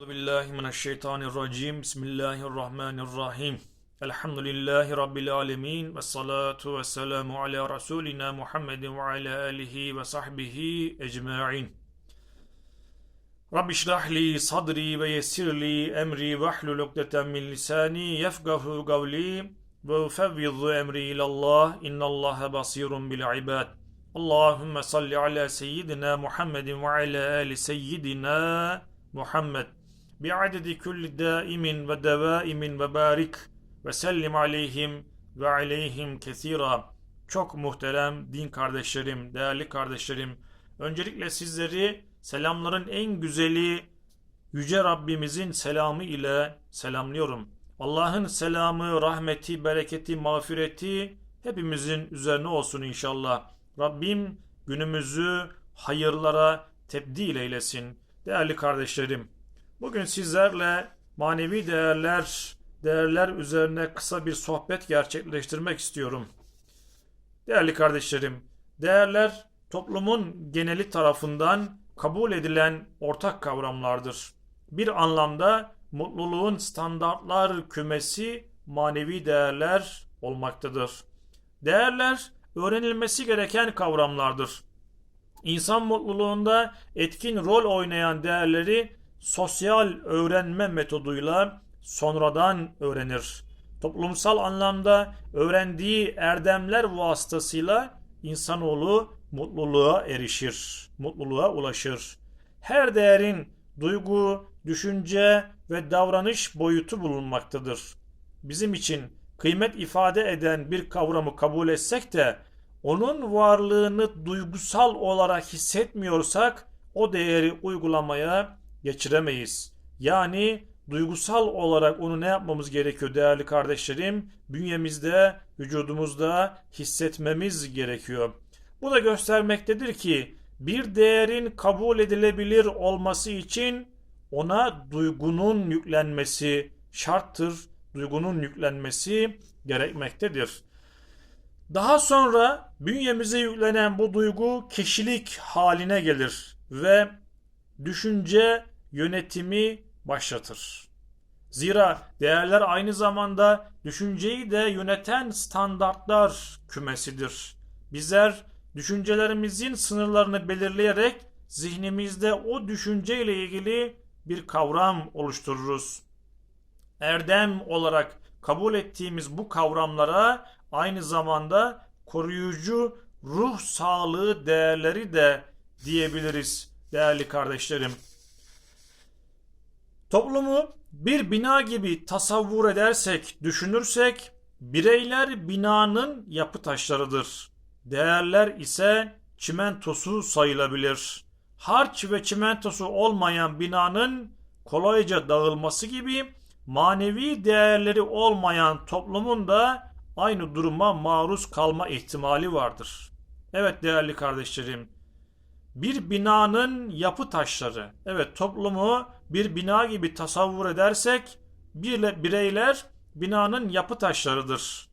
Euzu billahi mineşşeytanirracim. Bismillahirrahmanirrahim. Elhamdülillahi rabbil alamin ve salatu vesselamu ala rasulina Muhammedin ve ala alihi ve sahbihi ecmaîn. Rabbi şrah li sadri ve yessir li emri ve hlul ukdeten min lisani yefgahu kavli ve ufevvizu emri ilallah innallaha basirun bil ibad. Allahümme salli ala seyyidina Muhammedin ve ala ali seyyidina Muhammed. Bi'adedi kulli daimin ve devaimin ve barik ve aleyhim. Çok muhterem din kardeşlerim, değerli kardeşlerim. Öncelikle sizleri selamların en güzeli Yüce Rabbimizin selamı ile selamlıyorum. Allah'ın selamı, rahmeti, bereketi, mağfireti hepimizin üzerine olsun inşallah. Rabbim günümüzü hayırlara tebdil eylesin. Değerli kardeşlerim, Bugün sizlerle manevi değerler, değerler üzerine kısa bir sohbet gerçekleştirmek istiyorum. Değerli kardeşlerim, değerler toplumun geneli tarafından kabul edilen ortak kavramlardır. Bir anlamda mutluluğun standartlar kümesi manevi değerler olmaktadır. Değerler öğrenilmesi gereken kavramlardır. İnsan mutluluğunda etkin rol oynayan değerleri sosyal öğrenme metoduyla sonradan öğrenir. Toplumsal anlamda öğrendiği erdemler vasıtasıyla insanoğlu mutluluğa erişir, mutluluğa ulaşır. Her değerin duygu, düşünce ve davranış boyutu bulunmaktadır. Bizim için kıymet ifade eden bir kavramı kabul etsek de onun varlığını duygusal olarak hissetmiyorsak o değeri uygulamaya geçiremeyiz. Yani duygusal olarak onu ne yapmamız gerekiyor değerli kardeşlerim? Bünyemizde, vücudumuzda hissetmemiz gerekiyor. Bu da göstermektedir ki bir değerin kabul edilebilir olması için ona duygunun yüklenmesi şarttır. Duygunun yüklenmesi gerekmektedir. Daha sonra bünyemize yüklenen bu duygu kişilik haline gelir ve düşünce yönetimi başlatır. Zira değerler aynı zamanda düşünceyi de yöneten standartlar kümesidir. Bizler düşüncelerimizin sınırlarını belirleyerek zihnimizde o düşünceyle ilgili bir kavram oluştururuz. Erdem olarak kabul ettiğimiz bu kavramlara aynı zamanda koruyucu ruh sağlığı değerleri de diyebiliriz değerli kardeşlerim. Toplumu bir bina gibi tasavvur edersek, düşünürsek bireyler binanın yapı taşlarıdır. Değerler ise çimentosu sayılabilir. Harç ve çimentosu olmayan binanın kolayca dağılması gibi manevi değerleri olmayan toplumun da aynı duruma maruz kalma ihtimali vardır. Evet değerli kardeşlerim, bir binanın yapı taşları. Evet toplumu bir bina gibi tasavvur edersek bir bireyler binanın yapı taşlarıdır.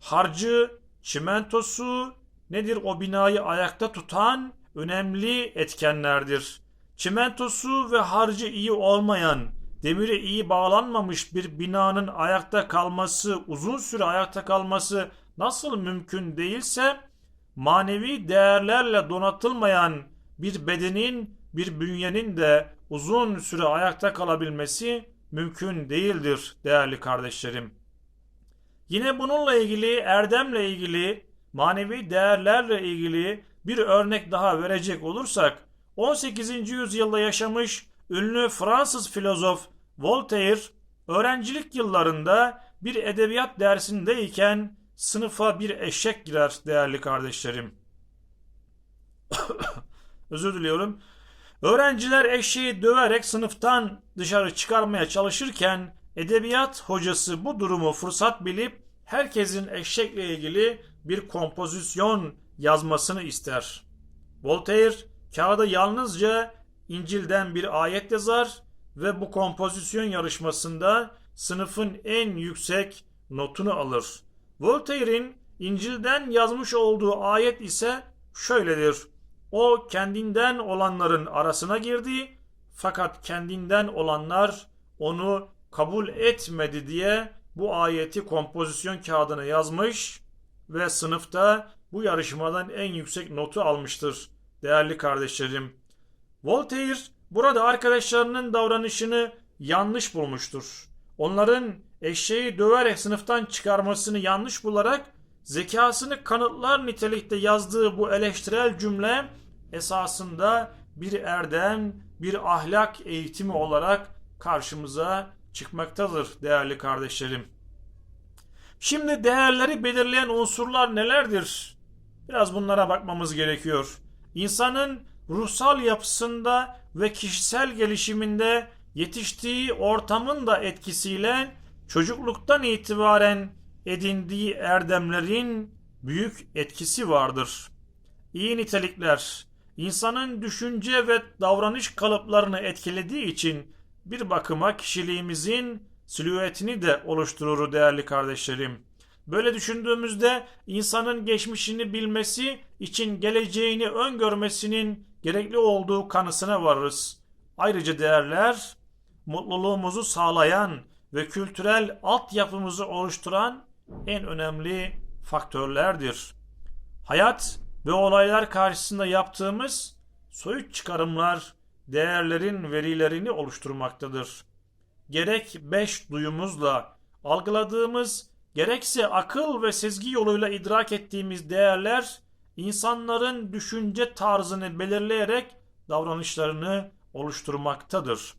Harcı, çimentosu nedir o binayı ayakta tutan önemli etkenlerdir. Çimentosu ve harcı iyi olmayan, demire iyi bağlanmamış bir binanın ayakta kalması, uzun süre ayakta kalması nasıl mümkün değilse manevi değerlerle donatılmayan bir bedenin, bir bünyenin de uzun süre ayakta kalabilmesi mümkün değildir değerli kardeşlerim. Yine bununla ilgili, erdemle ilgili, manevi değerlerle ilgili bir örnek daha verecek olursak 18. yüzyılda yaşamış ünlü Fransız filozof Voltaire öğrencilik yıllarında bir edebiyat dersindeyken sınıfa bir eşek girer değerli kardeşlerim. Özür diliyorum. Öğrenciler eşeği döverek sınıftan dışarı çıkarmaya çalışırken edebiyat hocası bu durumu fırsat bilip herkesin eşekle ilgili bir kompozisyon yazmasını ister. Voltaire kağıda yalnızca İncil'den bir ayet yazar ve bu kompozisyon yarışmasında sınıfın en yüksek notunu alır. Voltaire'in İncil'den yazmış olduğu ayet ise şöyledir. O kendinden olanların arasına girdi fakat kendinden olanlar onu kabul etmedi diye bu ayeti kompozisyon kağıdına yazmış ve sınıfta bu yarışmadan en yüksek notu almıştır değerli kardeşlerim. Voltaire burada arkadaşlarının davranışını yanlış bulmuştur. Onların eşeği döverek sınıftan çıkarmasını yanlış bularak zekasını kanıtlar nitelikte yazdığı bu eleştirel cümle esasında bir erdem, bir ahlak eğitimi olarak karşımıza çıkmaktadır değerli kardeşlerim. Şimdi değerleri belirleyen unsurlar nelerdir? Biraz bunlara bakmamız gerekiyor. İnsanın ruhsal yapısında ve kişisel gelişiminde yetiştiği ortamın da etkisiyle çocukluktan itibaren edindiği erdemlerin büyük etkisi vardır. İyi nitelikler insanın düşünce ve davranış kalıplarını etkilediği için bir bakıma kişiliğimizin silüetini de oluşturur değerli kardeşlerim. Böyle düşündüğümüzde insanın geçmişini bilmesi için geleceğini öngörmesinin gerekli olduğu kanısına varırız. Ayrıca değerler mutluluğumuzu sağlayan ve kültürel altyapımızı oluşturan en önemli faktörlerdir. Hayat ve olaylar karşısında yaptığımız soyut çıkarımlar değerlerin verilerini oluşturmaktadır. Gerek beş duyumuzla algıladığımız gerekse akıl ve sezgi yoluyla idrak ettiğimiz değerler insanların düşünce tarzını belirleyerek davranışlarını oluşturmaktadır.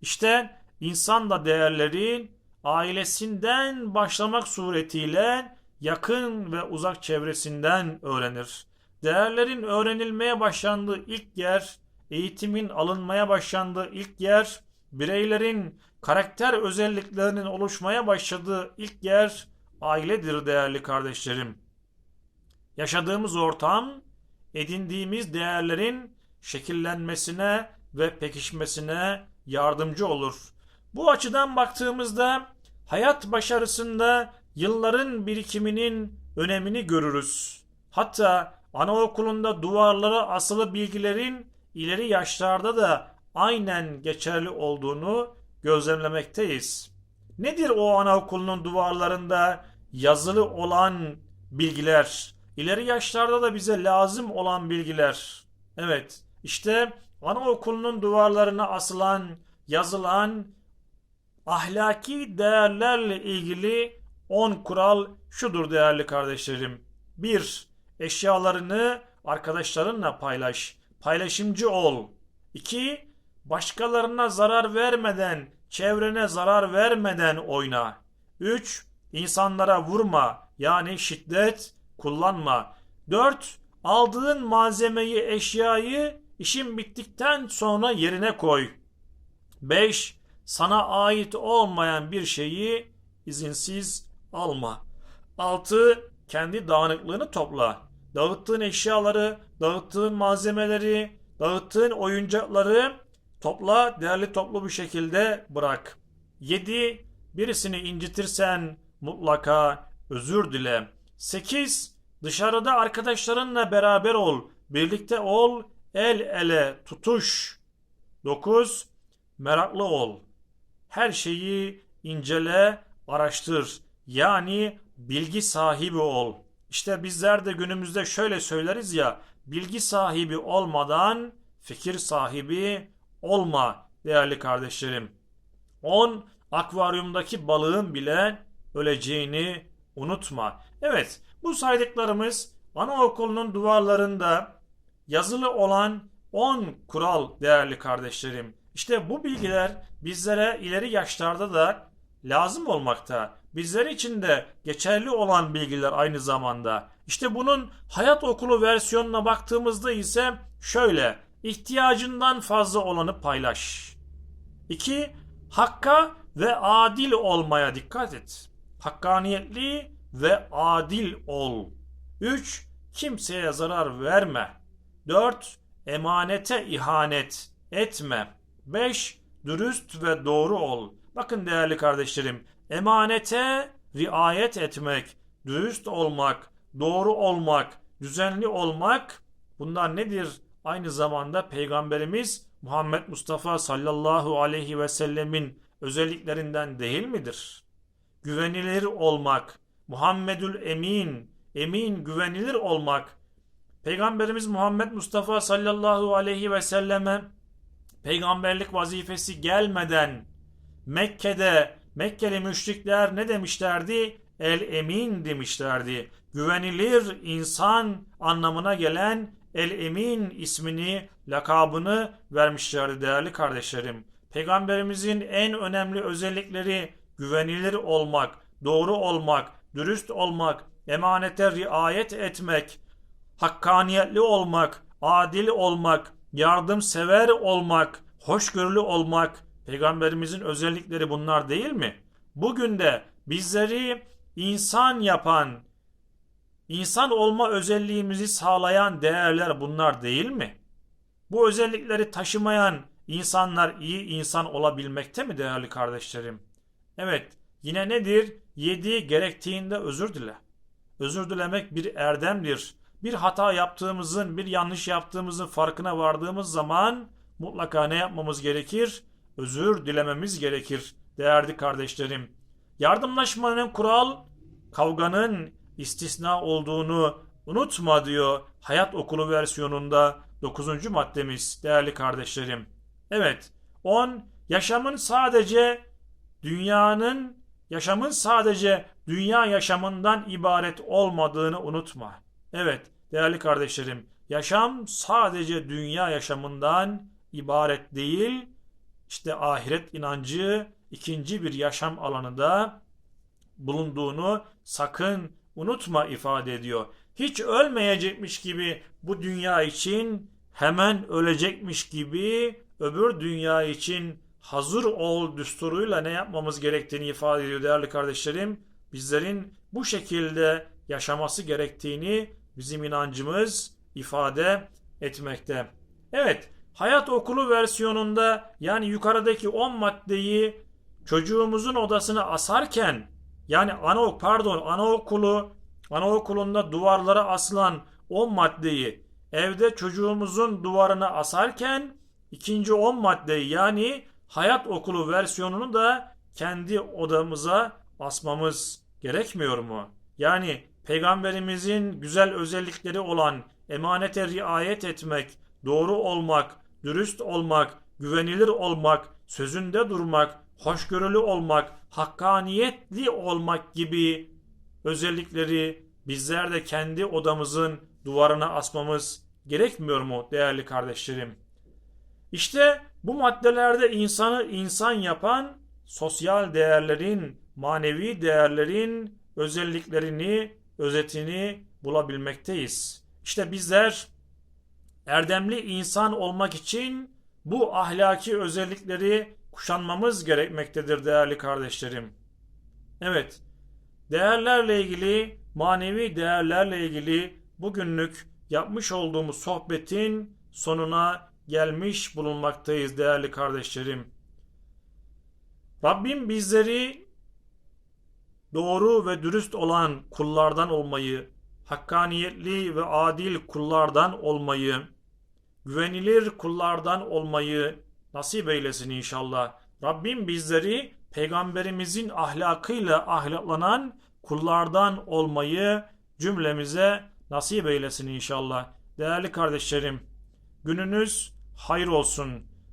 İşte insan da değerlerin ailesinden başlamak suretiyle yakın ve uzak çevresinden öğrenir. Değerlerin öğrenilmeye başlandığı ilk yer, eğitimin alınmaya başlandığı ilk yer, bireylerin karakter özelliklerinin oluşmaya başladığı ilk yer ailedir değerli kardeşlerim. Yaşadığımız ortam, edindiğimiz değerlerin şekillenmesine ve pekişmesine yardımcı olur. Bu açıdan baktığımızda hayat başarısında yılların birikiminin önemini görürüz. Hatta anaokulunda duvarlara asılı bilgilerin ileri yaşlarda da aynen geçerli olduğunu gözlemlemekteyiz. Nedir o anaokulunun duvarlarında yazılı olan bilgiler? İleri yaşlarda da bize lazım olan bilgiler. Evet, işte anaokulunun duvarlarına asılan, yazılan ahlaki değerlerle ilgili 10 kural şudur değerli kardeşlerim. 1. Eşyalarını arkadaşlarınla paylaş. Paylaşımcı ol. 2. Başkalarına zarar vermeden, çevrene zarar vermeden oyna. 3. İnsanlara vurma yani şiddet kullanma. 4. Aldığın malzemeyi, eşyayı işin bittikten sonra yerine koy. 5. Sana ait olmayan bir şeyi izinsiz alma. 6. Kendi dağınıklığını topla. Dağıttığın eşyaları, dağıttığın malzemeleri, dağıttığın oyuncakları topla, değerli toplu bir şekilde bırak. 7. Birisini incitirsen mutlaka özür dile. 8. Dışarıda arkadaşlarınla beraber ol, birlikte ol, el ele tutuş. 9. Meraklı ol. Her şeyi incele, araştır. Yani bilgi sahibi ol. İşte bizler de günümüzde şöyle söyleriz ya, bilgi sahibi olmadan fikir sahibi olma değerli kardeşlerim. 10. Akvaryumdaki balığın bile öleceğini unutma. Evet, bu saydıklarımız anaokulunun duvarlarında yazılı olan 10 kural değerli kardeşlerim. İşte bu bilgiler bizlere ileri yaşlarda da lazım olmakta. Bizler için de geçerli olan bilgiler aynı zamanda. İşte bunun hayat okulu versiyonuna baktığımızda ise şöyle. ihtiyacından fazla olanı paylaş. 2. Hakka ve adil olmaya dikkat et. Hakkaniyetli ve adil ol. 3. Kimseye zarar verme. 4. Emanete ihanet etme. 5. Dürüst ve doğru ol. Bakın değerli kardeşlerim, emanete riayet etmek, dürüst olmak, doğru olmak, düzenli olmak bunlar nedir? Aynı zamanda Peygamberimiz Muhammed Mustafa sallallahu aleyhi ve sellemin özelliklerinden değil midir? Güvenilir olmak, Muhammedül Emin, emin güvenilir olmak, Peygamberimiz Muhammed Mustafa sallallahu aleyhi ve selleme peygamberlik vazifesi gelmeden Mekke'de Mekkeli müşrikler ne demişlerdi? El emin demişlerdi. Güvenilir insan anlamına gelen El emin ismini, lakabını vermişlerdi değerli kardeşlerim. Peygamberimizin en önemli özellikleri güvenilir olmak, doğru olmak, dürüst olmak, emanete riayet etmek, hakkaniyetli olmak, adil olmak, yardımsever olmak, hoşgörülü olmak, peygamberimizin özellikleri bunlar değil mi? Bugün de bizleri insan yapan, insan olma özelliğimizi sağlayan değerler bunlar değil mi? Bu özellikleri taşımayan insanlar iyi insan olabilmekte mi değerli kardeşlerim? Evet, yine nedir? Yedi gerektiğinde özür dile. Özür dilemek bir erdemdir. Bir hata yaptığımızın, bir yanlış yaptığımızın farkına vardığımız zaman mutlaka ne yapmamız gerekir? Özür dilememiz gerekir değerli kardeşlerim. Yardımlaşmanın kural, kavganın istisna olduğunu unutma diyor Hayat Okulu versiyonunda 9. maddemiz değerli kardeşlerim. Evet, 10 yaşamın sadece dünyanın yaşamın sadece dünya yaşamından ibaret olmadığını unutma. Evet değerli kardeşlerim, yaşam sadece dünya yaşamından ibaret değil, işte ahiret inancı ikinci bir yaşam alanında bulunduğunu sakın unutma ifade ediyor. Hiç ölmeyecekmiş gibi bu dünya için hemen ölecekmiş gibi öbür dünya için hazır ol düsturuyla ne yapmamız gerektiğini ifade ediyor değerli kardeşlerim. Bizlerin bu şekilde yaşaması gerektiğini bizim inancımız ifade etmekte. Evet, hayat okulu versiyonunda yani yukarıdaki 10 maddeyi çocuğumuzun odasına asarken yani ana pardon anaokulu anaokulunda duvarlara asılan 10 maddeyi evde çocuğumuzun duvarına asarken ikinci 10 maddeyi yani hayat okulu versiyonunu da kendi odamıza asmamız gerekmiyor mu? Yani peygamberimizin güzel özellikleri olan emanete riayet etmek, doğru olmak, dürüst olmak, güvenilir olmak, sözünde durmak, hoşgörülü olmak, hakkaniyetli olmak gibi özellikleri bizler de kendi odamızın duvarına asmamız gerekmiyor mu değerli kardeşlerim? İşte bu maddelerde insanı insan yapan sosyal değerlerin, manevi değerlerin özelliklerini, özetini bulabilmekteyiz. İşte bizler erdemli insan olmak için bu ahlaki özellikleri kuşanmamız gerekmektedir değerli kardeşlerim. Evet, değerlerle ilgili, manevi değerlerle ilgili bugünlük yapmış olduğumuz sohbetin sonuna gelmiş bulunmaktayız değerli kardeşlerim. Rabbim bizleri doğru ve dürüst olan kullardan olmayı, hakkaniyetli ve adil kullardan olmayı, güvenilir kullardan olmayı nasip eylesin inşallah. Rabbim bizleri peygamberimizin ahlakıyla ahlaklanan kullardan olmayı cümlemize nasip eylesin inşallah. Değerli kardeşlerim, gününüz hayır olsun.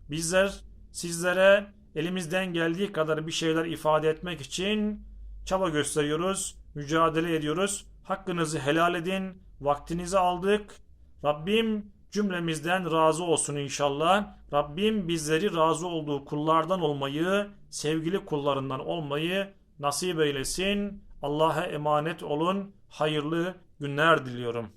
Bizler sizlere elimizden geldiği kadar bir şeyler ifade etmek için çaba gösteriyoruz, mücadele ediyoruz. Hakkınızı helal edin, vaktinizi aldık. Rabbim cümlemizden razı olsun inşallah. Rabbim bizleri razı olduğu kullardan olmayı, sevgili kullarından olmayı nasip eylesin. Allah'a emanet olun. Hayırlı günler diliyorum.